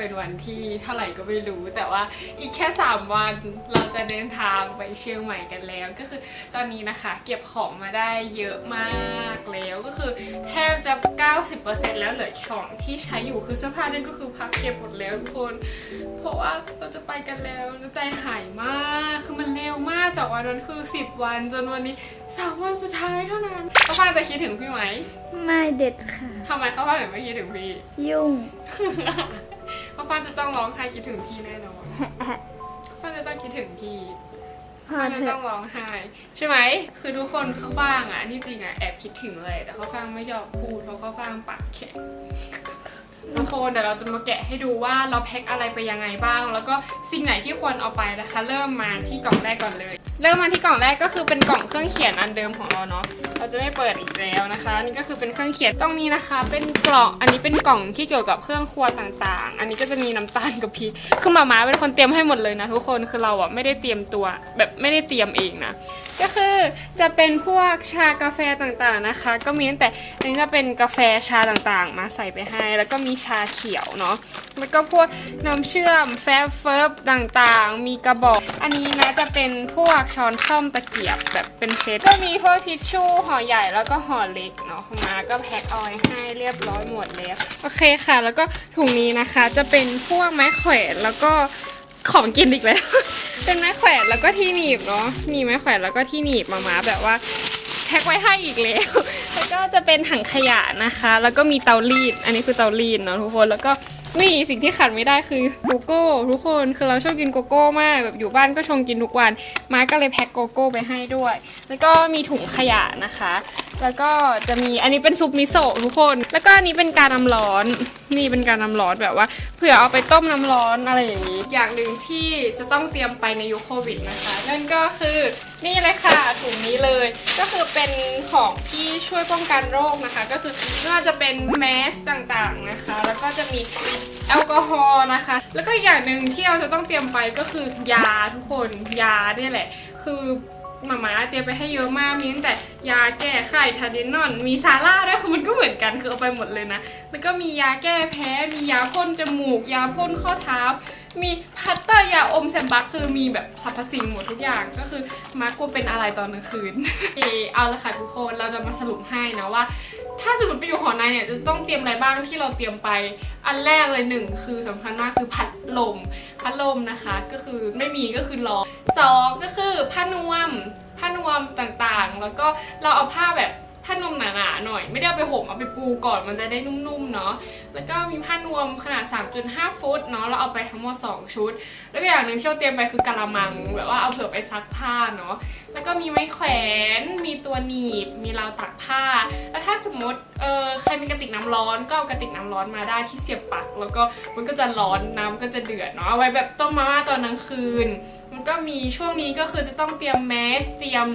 นี้นะคะก็เป็นวันที่เท่าไหร่ก็ไม่รู้ แต่ว่าอีกแค่ 3 วันเราจะเดินทางไปเชียงใหม่กันแล้ว ก็คือตอนนี้นะคะ เก็บของมาได้เยอะมากแล้วก็คือแทบจะ 90%แล้วเหลือของที่ใช้อยู่คือเสื้อผ้านั่นก็คือพักเก็บหมดแล้วทุกคน เพราะว่าเราจะไปกันแล้วแล้วใจหายมากคือมันเร็วมากจากวันนั้นคือ 10 วันจนวันนี้สามวันสุดท้ายเท่านั้นข้าวฟ่างจะคิดถึงพี่ไหม ไม่เด็ดค่ะทำไมข้าวฟ่างถึงไม่คิดถึงพี่ ยุ่ง เข้าวฟ่างจะต้องร้องไห้คิดถึงพี่แน่นอนข้าวฟ่างจะต้องคิดถึงพี่พอข้าจะต้องร้องไห้ใช่ไหมคือทุกคนเขาฟ่างอะที่จริงอะแอบคิดถึงเลย แต่เขาฟ่างไม่ยอมพูดเพราะเขาฟ่างปากแข็งทุกคนเดี๋ยวเราจะมาแกะให้ดูว่าเราแพ็คอะไรไปยังไงบ้าง แล้วก็สิ่งไหนที่ควรเอาไปนะคะ เริ่มมาที่กล่องแรกก่อนเลย เริ่มมาที่กล่องแรกก็คือเป็นกล่องเครื่องเขียนอันเดิมของเราเนาะ เราจะไม่เปิดอีกแล้วนะคะ นี่ก็คือเป็นเครื่องเขียนตรงนี้นะคะ เป็นกล่อง อันนี้เป็นกล่องที่เกี่ยวกับเครื่องครัวต่างๆ อันนี้ก็จะมีน้ำตาลกับพริก คือหมาม้าเป็นคนเตรียมให้หมดเลยนะทุกคน คือเราอะไม่ได้เตรียมตัว แบบไม่ได้เตรียมเองนะ ก็คือจะเป็นพวกชากาแฟต่างๆนะคะ ก็มีตั้งแต่อันนี้จะเป็นกาแฟชาต่างๆ มาใส่ไปให้ แล้วก็มีชาเขียวเนาะ แล้วก็พวกน้ำเชื่อมแฟบเฟิร์บต่างๆ มีกระบอก อันนี้นะจะเป็นพวกช้อนส้อมตะเกียบแบบเป็นเซตก็มีพวกทิชชู่ห่อใหญ่แล้วก็ห่อเล็กเนาะมาก็แพ็คเอาไว้ให้เรียบร้อยหมดแล้วโอเคค่ะ แล้วก็ถุงนี้นะคะจะเป็นพวกไม้แขวนแล้วก็ของกินอีกแล้ว เป็นไม้แขวนแล้วก็ที่หนีบเนาะ มีไม้แขวนแล้วก็ที่หนีบมามาแบบว่าแพ็คไว้ให้อีกแล้ว แล้วก็จะเป็นถังขยะนะคะ แล้วก็มีเตารีด อันนี้คือเตารีดเนาะทุกคน แล้วก็ มีสิ่งที่ขาดไม่ได้คือโกโก้ทุกคนคือเราชอบกินโกโก้มากแบบอยู่บ้านก็ชงกินทุกวันมาก็เลยแพ็คโกโก้ไปให้ด้วย แล้วก็มีถุงขยะนะคะ แล้วก็จะมีอันนี้เป็นซุปมิโซะทุกคน แล้วก็อันนี้เป็นการน้ำร้อนนี่เป็นการน้ำร้อนแบบว่าเผื่อเอาไปต้มน้ำร้อนอะไรอย่างนี้ อย่างหนึ่งที่จะต้องเตรียมไปในยุคโควิดนะคะ นั่นก็คือ นี่เลยค่ะถุงนี้เลยก็คือเป็นของที่ช่วยป้องกันโรคนะคะ ก็คือไม่ว่าจะเป็นแมสต่างๆนะคะ แล้วก็จะมีแอลกอฮอล์นะคะ แล้วก็อย่างหนึ่งที่เราจะต้องเตรียมไปก็คือยาทุกคนยาเนี่ยแหละ คือหมามาเตรียมไปให้เยอะมากมีตั้งแต่ยาแก้ไข้ทาเดนอน มีซาร่าด้วยคือมันก็เหมือนกันคือเอาไปหมดเลยนะแล้วก็มียาแก้แพ้ มียาพ่นจมูก ยาพ่นข้อเท้า มีพัตเตอร์ยาอมแซมบักคือมีแบบสรรพสิ่งหมดทุกอย่างก็คือมาร์กกลัวเป็นอะไรตอนกลางคืนเออเอาละค่ะทุกคนเราจะมาสรุปให้นะว่า ถ้าสมมติไปอยู่หอในเนี่ยจะต้องเตรียมอะไรบ้างที่เราเตรียมไปอันแรกเลยหนึ่งคือสำคัญมากคือพัดลมพัดลมนะคะก็คือไม่มีก็คือรอสองก็คือผ้านวมผ้านวมต่างๆ แล้วก็เราเอาผ้าแบบ ผ้านวมหนาๆหน่อย ไม่ได้เอาไปห่มเอาไปปูก่อนมันจะได้นุ่มๆเนาะแล้วก็มีผ้านวมขนาด 3.5 ฟุตเนาะเราเอาไปทั้งหมด 2 ชุด แล้วก็อย่างหนึ่งที่เราเตรียมไปคือกะละมังแบบว่าเอาเผื่อไปซักผ้าเนาะแล้วก็มีไม้แขวน มีตัวหนีบ มีราวตากผ้า แล้วถ้าสมมติเออใครมีกระติกน้ำร้อนก็เอากระติกน้ำร้อนมาได้ที่เสียบปลั๊กแล้วก็มันก็จะร้อนน้ำก็จะเดือดเนาะเอาไว้แบบต้มมาม่าตอนกลางคืน มันก็มีช่วงนี้ก็คือจะต้องเตรียมแมสเตรียม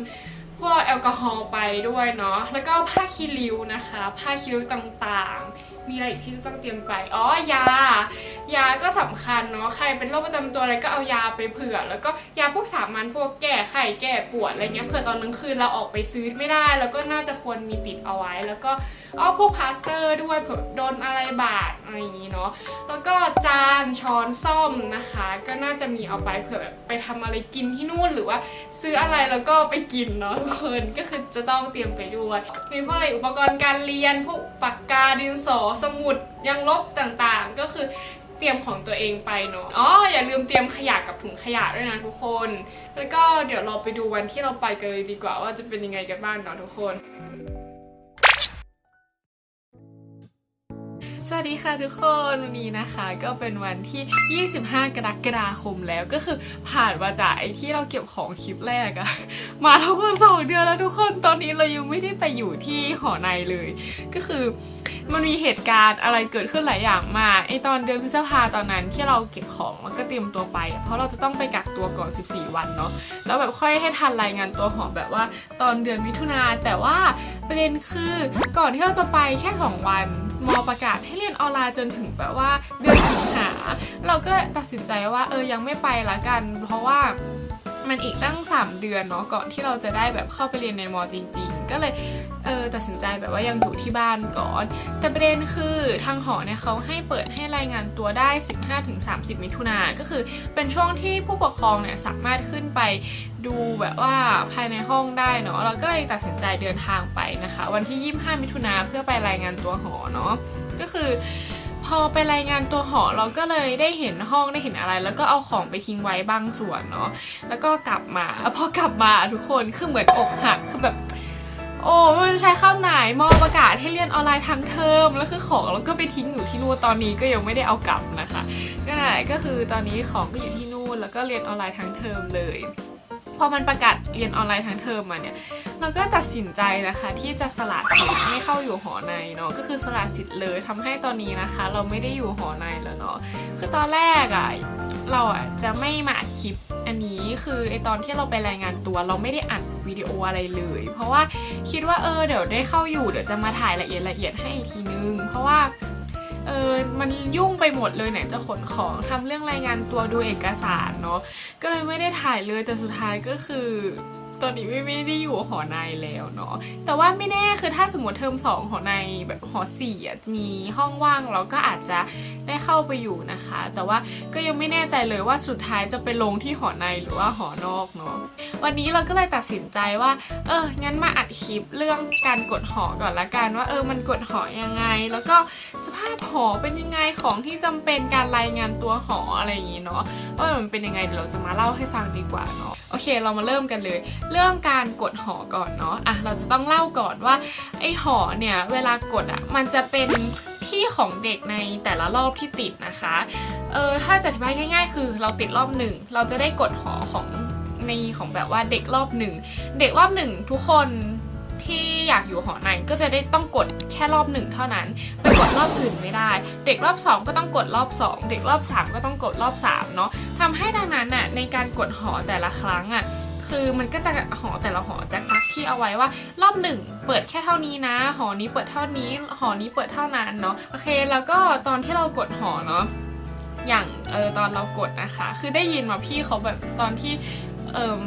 วกแอลกอฮอล์ไปด้วยเนาะ แล้วก็ผ้าคีริ้วนะคะ ผ้าคีริ้วต่างๆ มีอะไรอีกที่ต้องเตรียมไป อ๋อ ยา ยาก็สำคัญเนาะ ใครเป็นโรคประจำตัวอะไรก็เอายาไปเผื่อ แล้วก็ยาพวกสามัญพวกแก้ไข้แก้ปวดอะไรเงี้ย เผื่อตอนกลางคืนเราออกไปซื้อไม่ได้ แล้วก็น่าจะควรมีติดเอาไว้ แล้วก็เอาพวกพลาสเตอร์ด้วยเผื่อโดนอะไรบาดอะไรอย่างงี้เนาะแล้วก็จานช้อนซ่อมนะคะ ก็น่าจะมีเอาไปเผื่อแบบไปทำอะไรกินที่นู่นหรือว่า ซื้ออะไรแล้วก็ไปกินเนาะทุกคนก็คือจะต้องเตรียมไปด้วยมีพวกอะไรอุปกรณ์การเรียนพวกปากกาดินสอสมุดยังลบต่างๆ ก็คือเตรียมของตัวเองไปเนาะ อ๋อ อย่าลืมเตรียมขยะกับถุงขยะด้วยนะทุกคน แล้วก็เดี๋ยวเราไปดูวันที่เราไปกันเลยดีกว่าว่าจะเป็นยังไงกันบ้างเนาะทุกคน สวัสดีค่ะทุกคนวันนี้นะคะก็เป็นวันที่ 25 กรกฎาคมแล้วก็คือผ่านมาจากไอ้ที่เราเก็บของคลิปแรกอะมาทั้งหมดสองเดือนแล้วทุกคนตอนนี้เรายังไม่ได้ไปอยู่ที่หอในเลย ก็คือ มันมีเหตุการณ์อะไรเกิดขึ้นหลายอย่างมากไอตอนเดือนพฤษภาตอนนั้นที่เราเก็บของแล้วก็เตรียมตัวไป เพราะเราจะต้องไปกักตัวก่อน 14 วันเนาะแล้วแบบค่อยให้ทันรายงานตัวหอมแบบว่า ตอนเดือนมิถุนาแต่ว่าประเด็นคือก่อนที่เราจะไปแค่สองวันมอประกาศให้เรียนออนไลน์จนถึงแบบว่าเดือนสิงหา เราก็ตัดสินใจว่าเออยังไม่ไปละกัน เพราะว่า มันอีกตั้ง 3 เดือนเนาะก่อนที่เราจะได้แบบเข้าไปเรียนในมอจริง ๆ ก็เลยเออตัดสินใจแบบว่ายังอยู่ที่บ้านก่อน แต่ประเด็นคือทางหอเนี่ยเขาให้เปิดให้รายงานตัวได้ 15-30 มิถุนาก็คือเป็นช่วงที่ผู้ปกครองเนี่ยสามารถขึ้นไปดูแบบว่าภายในห้องได้เนาะเราก็เลยตัดสินใจเดินทางไปนะคะ วันที่ 25 มิถุนาเพื่อไปรายงานตัวหอเนาะก็คือ พอไปรายงานตัวหอเราก็เลยได้เห็นห้องได้เห็นอะไร แล้วก็เอาของไปทิ้งไว้บางส่วนเนาะแล้วก็กลับมาพอกลับมาทุกคนคือเหมือนอกหักคือแบบโอ้ไม่รู้จะใช้ข้าวไหนมอประกาศให้เรียนออนไลน์ทั้งเทอมแล้วคือของเราก็ไปทิ้งอยู่ที่นู่นตอนนี้ก็ยังไม่ได้เอากลับนะคะ ก็นั่นก็คือตอนนี้ของก็อยู่ที่นู่นแล้วก็เรียนออนไลน์ทั้งเทอมเลย พอมันประกาศเรียนออนไลน์ทั้งเทอมมาเนี่ย เราก็ตัดสินใจนะคะที่จะสละสิทธิ์ให้เข้าอยู่หอในเนาะก็คือสละสิทธิ์เลยทำให้ตอนนี้นะคะ เราไม่ได้อยู่หอในแล้วเนาะคือตอนแรกอะ่ะเราอะจะไม่มาอัดคลิปอันนี้คือไอตอนที่เราไปรายงานตัวเราไม่ได้อัดวิดีโออะไรเลย เพราะว่าคิดว่าเออเดี๋ยวได้เข้าอยู่เดี๋ยวจะมาถ่ายละเอียดละเอียดให้อีกทีนึง เพราะว่า เออมันยุ่งไปหมดเลยไหนจะขนของทำเรื่องรายงานตัวดูเอกสารเนาะก็เลยไม่ได้ถ่ายเลยแต่สุดท้ายก็คือ ตอนนี้ไม่ไม่ได้อยู่หอในแล้วเนาะแต่ว่าไม่แน่คือถ้าสมมติเทอมสองหอในแบบหอสี่อะมีห้องว่างเราก็อาจจะได้เข้าไปอยู่นะคะ แต่ว่าก็ยังไม่แน่ใจเลยว่าสุดท้ายจะไปลงที่หอในหรือว่าหอนอกเนาะวันนี้เราก็เลยตัดสินใจว่า เอองั้นมาอัดคลิปเรื่องการกดหอก่อนละกันว่าเออมันกดหอยังไง แล้วก็สภาพหอเป็นยังไงของที่จำเป็นการรายงานตัวหออะไรอย่างงี้เนาะว่ามันเป็นยังไงเดี๋ยวเราจะมาเล่าให้ฟังดีกว่าเนาะโอเค เรามาเริ่มกันเลยเรื่องการกดหอก่อนเนาะอะเราจะต้องเล่าก่อนว่าไอ้หอเนี่ยเวลากดอะมันจะเป็นที่ของเด็กในแต่ละรอบที่ติดนะคะเออถ้าจะอธิบายง่าย ๆ คือเราติดรอบหนึ่งเราจะได้กดหอของในของแบบว่าเด็กรอบหนึ่งเด็กรอบหนึ่งทุกคนที่อยากอยู่หอในก็จะได้ต้องกดแค่รอบหนึ่งเท่านั้นไปกดรอบอื่นไม่ได้ เด็กรอบสองก็ต้องกดรอบสองเด็กรอบสามก็ต้องกดรอบสามเนาะทำให้ดังนั้นน่ะในการกดหอแต่ละครั้งอะ คือมันก็จะหอแต่ละหอจะกักที่เอาไว้ว่า รอบหนึ่งเปิดแค่เท่านี้นะ หอนี้เปิดเท่านี้ หอนี้เปิดเท่านั้นเนาะโอเค แล้วก็ตอนที่เรากดหอเนาะอย่างเออตอนเรากดนะคะ คือได้ยินมาพี่เขาแบบตอนที่เอ่ม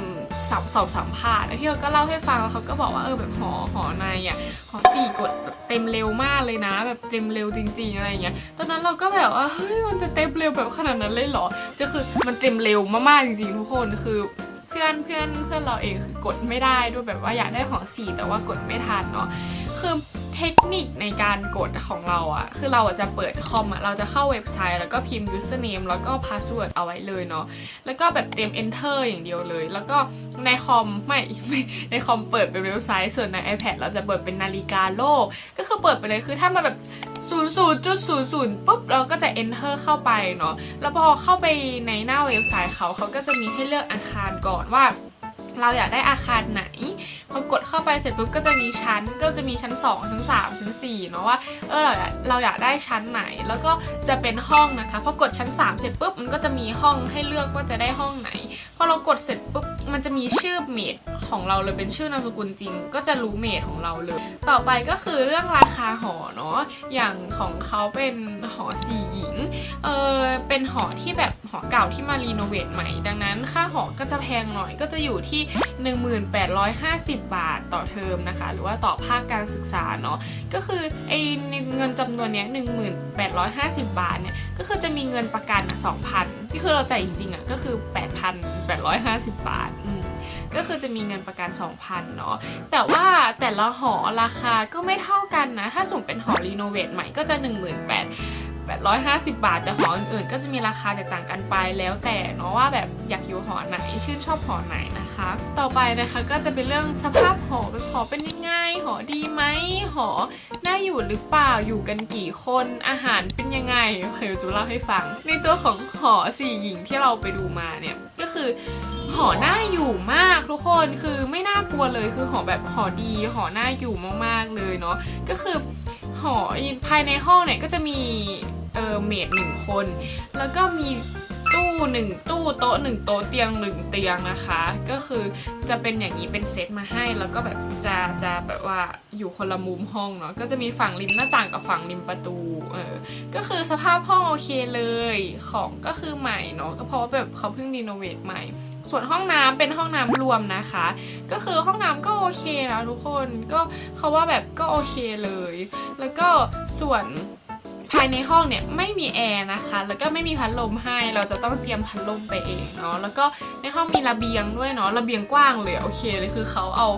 สอบสอบสัมภาษณ์แล้วพี่เขาก็เล่าให้ฟังแล้วเขาก็บอกว่าเออแบบหอหอในอะหอสี่กดแบบเต็มเร็วมากเลยนะ แบบเต็มเร็วจริง ๆ อะไรอย่างเงี้ยตอนนั้นเราก็แบบว่าเฮ้ยมันจะเต็มเร็วแบบขนาดนั้นเลยเหรอก็คือมันเต็มเร็วมากๆจริงๆทุกคนคือ พื่อนเพื่อนเพื่อนเราเองคือกดไม่ได้ด้วยแบบว่าอยากได้หองสี่แต่ว่ากดไม่ทันเนาะคือเทคนิคในการกดของเราอะคือเราจะเปิดคอมอะเราจะเข้าเว็บไซต์แล้วก็พิมพ์ username แล้วก็ password เอาไว้เลยเนาะแล้วก็แบบเตรียม enter อย่างเดียวเลย แล้วก็ในคอมไม่ไม่ในคอมเปิดเป็นเว็บไซต์ส่วนใน iPad เราจะเปิดเป็นนาฬิกาโลก ก็คือเปิดไปเลยคือถ้ามาแบบ00.00ปุ๊บเราก็จะ enter เข้าไปเนาะแล้วพอเข้าไปในหน้าเว็บไซต์เขาเขาก็จะมีให้เลือกอาคารก่อนว่าเราอยากได้อาคารไหน พอกดเข้าไปเสร็จปุ๊บก็จะมีชั้น ก็จะมีชั้น 2 ชั้น 3 ชั้น4เนาะว่า เออเราอยากเราอยากได้ชั้นไหน แล้วก็จะเป็นห้องนะคะ พอกดชั้น 3 เสร็จปุ๊บมันก็จะมีห้องให้เลือกว่าจะได้ห้องไหน พอเรากดเสร็จปุ๊บ มันจะมีชื่อเมดของเราเลยเป็นชื่อนามสกุลจริง ก็จะรู้เมดของเราเลย ต่อไปก็คือเรื่องราคาหอเนาะอย่างของเขาเป็นหอสี่หญิงเออเป็นหอที่แบบหอเก่าที่มารีโนเวทใหม่ ดังนั้นค่าหอก็จะแพงหน่อยก็จะอยู่ที่ 1850 บาทต่อเทอมนะคะ หรือว่าต่อภาคการศึกษาเนาะก็คือไอเงินจำนวนเนี้ย1850 บาทเนี่ยก็คือจะมีเงินประกันอะ2,000 ที่คือเราจ่ายจริงๆอะก็คือ 8,850 บาทอืมก็คือจะมีเงินประกัน 2,000 เนาะ แต่ว่าแต่ละหอราคาก็ไม่เท่ากันนะ ถ้าสมมติเป็นหอรีโนเวทใหม่ก็จะ 18,000 850 บาท แต่หออื่นๆ ก็จะมีราคาแตกต่างกันไปแล้วแต่เนาะว่าแบบอยากอยู่หอไหนชื่นชอบหอไหนนะคะ ต่อไปนะคะก็จะเป็นเรื่องสภาพหอเป็นหอเป็นยังไง หอดีไหมหอน่าอยู่หรือเปล่าอยู่กันกี่คนอาหารเป็นยังไงโอเคยจะเล่าให้ฟัง ในตัวของหอสี่หญิงที่เราไปดูมาเนี่ยก็คือหอน่าอยู่มากทุกคนคือไม่น่ากลัวเลยคือหอแบบหอดีหอน่าอยู่มากๆเลยเนาะก็คือหอภายในห้องเนี่ยก็จะมี ออเมดหนึ่งคน แล้วก็มีตู้หนึ่งตู้โต๊ะหนึ่งโต๊ะเตียงหนึ่งเตียงนะคะ ก็คือจะเป็นอย่างนี้เป็นเซตมาให้แล้วก็แบบจะจะแบบว่าอยู่คนละมุมห้องเนาะก็จะมีฝั่งริมหน้าต่างกับฝั่งริมประตูเออก็คือสภาพห้องโอเคเลยของก็คือใหม่เนาะก็เพราะว่าแบบเขาเพิ่งรีโนเวทใหม่ ส่วนห้องน้ำเป็นห้องน้ำรวมนะคะ ก็คือห้องน้ำก็โอเคนะทุกคนก็เขาว่าแบบก็โอเคเลย แล้วก็ส่วน ภายในห้องเนี่ยไม่มีแอร์นะคะ แล้วก็ไม่มีพัดลมให้ เราจะต้องเตรียมพัดลมไปเองเนาะ แล้วก็ในห้องมีระเบียงด้วยเนาะ ระเบียงกว้างเลยโอเคเลยคือเขาเอา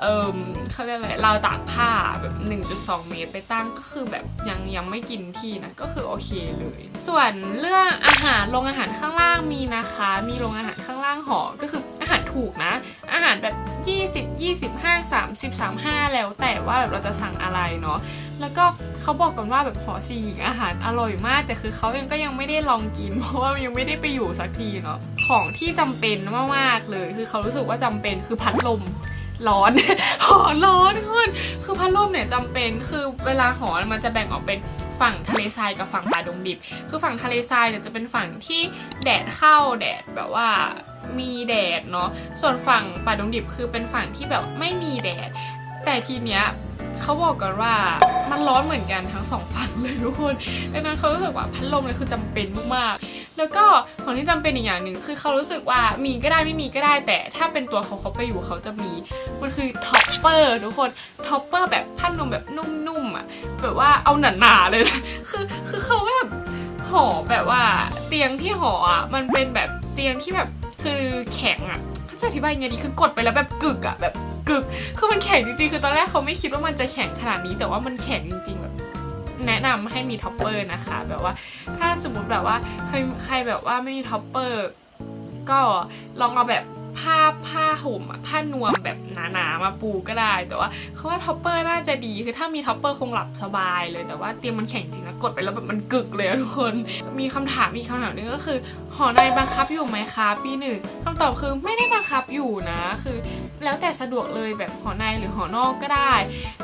เอิมเขาเรียกอะไรราวตากผ้าแบบ 1.2 เมตรไปตั้งก็คือแบบยังยังไม่กินที่นะก็คือโอเคเลย ส่วนเรื่องอาหารโรงอาหารข้างล่างมีนะคะ มีโรงอาหารข้างล่างหอ ก็คืออาหารถูกนะ อาหารแบบ 20 25 30 35 แล้วแต่ว่าแบบเราจะสั่งอะไรเนาะแล้วก็เขาบอกกันว่าแบบหอสีหญิงอาหารอร่อยมาก แต่คือเขายังก็ยังไม่ได้ลองกิน เพราะว่ายังไม่ได้ไปอยู่สักทีเนาะของที่จำเป็นมากๆเลย คือเขารู้สึกว่าจำเป็นคือพัดลม ร้อน หอร้อนทุกคนคือพัดลมเนี่ยจำเป็นคือเวลาหอมันจะแบ่งออกเป็นฝั่งทะเลทรายกับฝั่งป่าดงดิบ คือฝั่งทะเลทรายเนี่ยจะเป็นฝั่งที่แดดเข้าแดดแบบว่ามีแดดเนาะส่วนฝั่งป่าดงดิบคือเป็นฝั่งที่แบบไม่มีแดด แต่ทีเนี้ยเขาบอกกันว่ามันร้อนเหมือนกันทั้งสองฝั่งเลยทุกคนดังนั้นเขารู้สึกว่าพัดลมเนี่ยคือจำเป็นมากๆ แล้วก็ของที่จำเป็นอีกอย่างหนึ่งคือเขารู้สึกว่ามีก็ได้ไม่มีก็ได้ แต่ถ้าเป็นตัวเขาเขาไปอยู่เขาจะมีมันคือท็อปเปอร์ทุกคนท็อปเปอร์แบบผ้านุ่มแบบนุ่มๆอะแบบว่าเอาหนาๆเลยนะคือคือเขาแบบห่อแบบว่าเตียงที่ห่ออะมันเป็นแบบเตียงที่แบบคือแข็งอะเขาจะอธิบายยังไงดีคือกดไปแล้วแบบกึกอะแบบกึกคือมันแข็งจริงๆคือตอนแรกเขาไม่คิดว่ามันจะแข็งขนาดนี้ แต่ว่ามันแข็งจริงๆแบบ แนะนำให้มีท็อปเปอร์นะคะ แบบว่าถ้าสมมติแบบว่าใครใครแบบว่าไม่มีท็อปเปอร์ก็ลองเอาแบบผ้าผ้าห่มผ้านวมแบบหนาๆมาปูก็ได้ แต่ว่าเขาว่าท็อปเปอร์น่าจะดีคือถ้ามีท็อปเปอร์คงหลับสบายเลยแต่ว่าเตียงมันแข็งจริงนะกดไปแล้วแบบมันกึกเลยทุกคน มีคำถามอีกคำถามหนึงก็คือ หอในบังคับอยู่ไหมคะปีหนึ่งคำตอบคือไม่ได้บังคับอยู่นะ คือ แล้วแต่สะดวกเลยแบบหอในหรือหอนอกก็ได้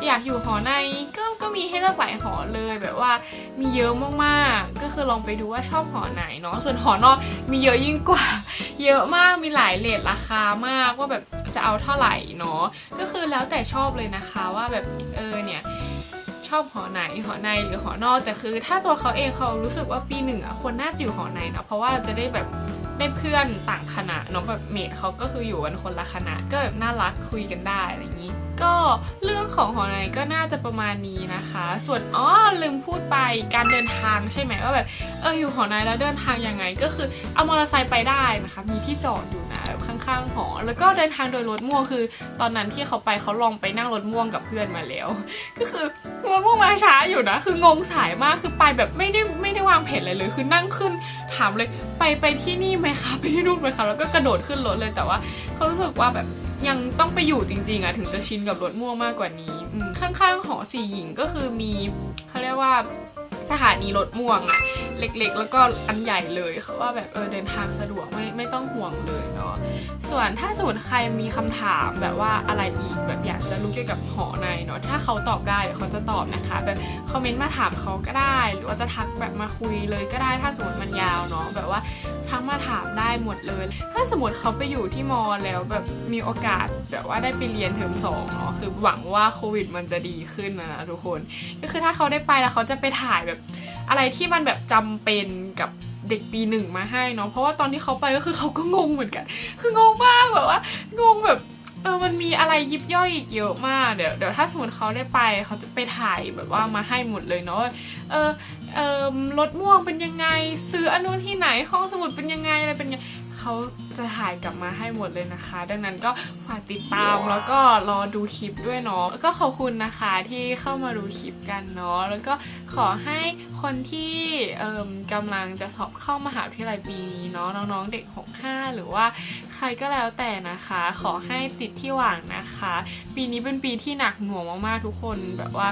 อยากอยู่หอในก็ ก็มีให้เลือกหลายหอเลยแบบว่ามีเยอะมากๆ ก็คือลองไปดูว่าชอบหอไหนเนาะส่วนหอนอกมีเยอะยิ่งกว่า เยอะมากมีหลายเลทราคามากว่าแบบจะเอาเท่าไหร่เนาะก็คือแล้วแต่ชอบเลยนะคะว่าแบบเออเนี่ยชอบหอไหนหอในหรือหอนอกแต่คือ ถ้าตัวเขาเองเขารู้สึกว่าปีหนึ่งอะควรน่าจะอยู่หอในนะเพราะว่าเราจะได้แบบ ได้เพื่อนต่างคณะเนาะแบบเมทเขาก็คืออยู่กันคนละคณะ ก็แบบน่ารักคุยกันได้อะไรอย่างนี้ ก็เรื่องของหอในก็น่าจะประมาณนี้นะคะ ส่วนอ๋อลืมพูดไปการเดินทางใช่ไหมว่าแบบเอออยู่หอในแล้วเดินทางยังไง ก็คือเอามอเตอร์ไซค์ไปได้นะคะ มีที่จอดอยู่นะแบบข้างๆหอ แล้วก็เดินทางโดยรถม่วงคือ ตอนนั้นที่เขาไปเขาลองไปนั่งรถม่วงกับเพื่อนมาแล้ว ก็คือ รถม่วกมาช้าอยู่นะ คืองงสายมากคือไปแบบไม่ได้ไม่ได้วางแผนเลยเลย คือนั่งขึ้นถามเลยไปไปที่นี่ไหมคะไปที่นู่นไหมคะแล้วก็กระโดดขึ้นรถเลยแต่ว่าเขารู้สึกว่าแบบยังต้องไปอยู่จริงๆอะถึงจะชินกับรถม่วงมากกว่านี้ข้างๆหอสี่หญิงก็คือมีเขาเรียกว่า สถานีรถม่วงอะเล็กๆ แล้วก็อันใหญ่เลยเขาว่าแบบเออเดินทางสะดวกไม่ไม่ต้องห่วงเลยเนาะส่วนถ้าสมมติใครมีคำถามแบบว่าอะไรอีกแบบอยากจะรู้เกี่ยวกับหอในเนาะถ้าเขาตอบได้เดี๋ยวเขาจะตอบนะคะแบบคอมเมนต์มาถามเขาก็ได้ หรือว่าจะทักแบบมาคุยเลยก็ได้ถ้าสมมติมันยาวเนาะแบบว่าทักมาถามได้หมดเลย ถ้าสมมติเขาไปอยู่ที่มอแล้วแบบมีโอกาสแบบว่าได้ไปเรียนเทอมสองเนาะคือหวังว่าโควิดมันจะดีขึ้นนะนะทุกคน ก็คือถ้าเขาได้ไปแล้วเขาจะไปถ่ายแบบ อะไรที่มันแบบจำเป็นกับเด็กปีหนึ่งมาให้เนาะเพราะว่าตอนที่เขาไปก็คือเขาก็งงเหมือนกัน คืองงมากแบบว่างงแบบเออมันมีอะไรยิบย่อยอีกเยอะมากเดี๋ยวเดี๋ยวถ้าสมมติเขาได้ไปเขาจะไปถ่ายแบบว่ามาให้หมดเลยเนาะเออ เออรถม่วงเป็นยังไง ซื้ออันนู้นที่ไหนห้องสมุดเป็นยังไงอะไรเป็นยังเขาจะถ่ายกลับมาให้หมดเลยนะคะ ดังนั้นก็ฝากติดตามแล้วก็รอดูคลิปด้วยเนาะแล้วก็ขอบคุณนะคะที่เข้ามาดูคลิปกันเนาะแล้วก็ขอให้คนที่เอ่มกำลังจะสอบเข้ามหาวิทยาลัยปีนี้เนาะน้องๆเด็ก 65 หรือว่าใครก็แล้วแต่นะคะ ขอให้ติดที่หวังนะคะ ปีนี้เป็นปีที่หนักหน่วงมากๆทุกคนแบบว่า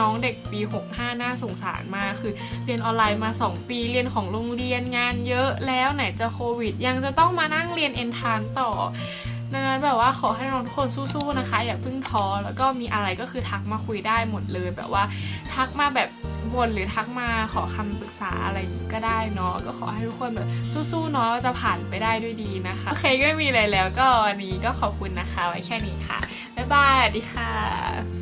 น้องเด็กปี 65 น่าสงสารมากคือ เรียนออนไลน์มา 2 ปีเรียนของโรงเรียนงานเยอะแล้วไหนจะโควิด ยังจะต้องมานั่งเรียนเอ็นทานต่อดังนั้นแบบว่าขอให้น้องทุกคนสู้ๆนะคะ อย่าเพิ่งท้อแล้วก็มีอะไรก็คือทักมาคุยได้หมดเลยแบบว่าทักมาแบบบ่นหรือทักมาขอคำปรึกษาอะไรก็ได้เนาะก็ขอให้ทุกคนแบบสู้ๆเนาะจะผ่านไปได้ด้วยดีนะคะโอเคก็ไม่มีอะไรแล้วก็วันนี้ก็ขอบคุณนะคะ ไว้แค่นี้ค่ะบ๊ายบายสวัสดีค่ะ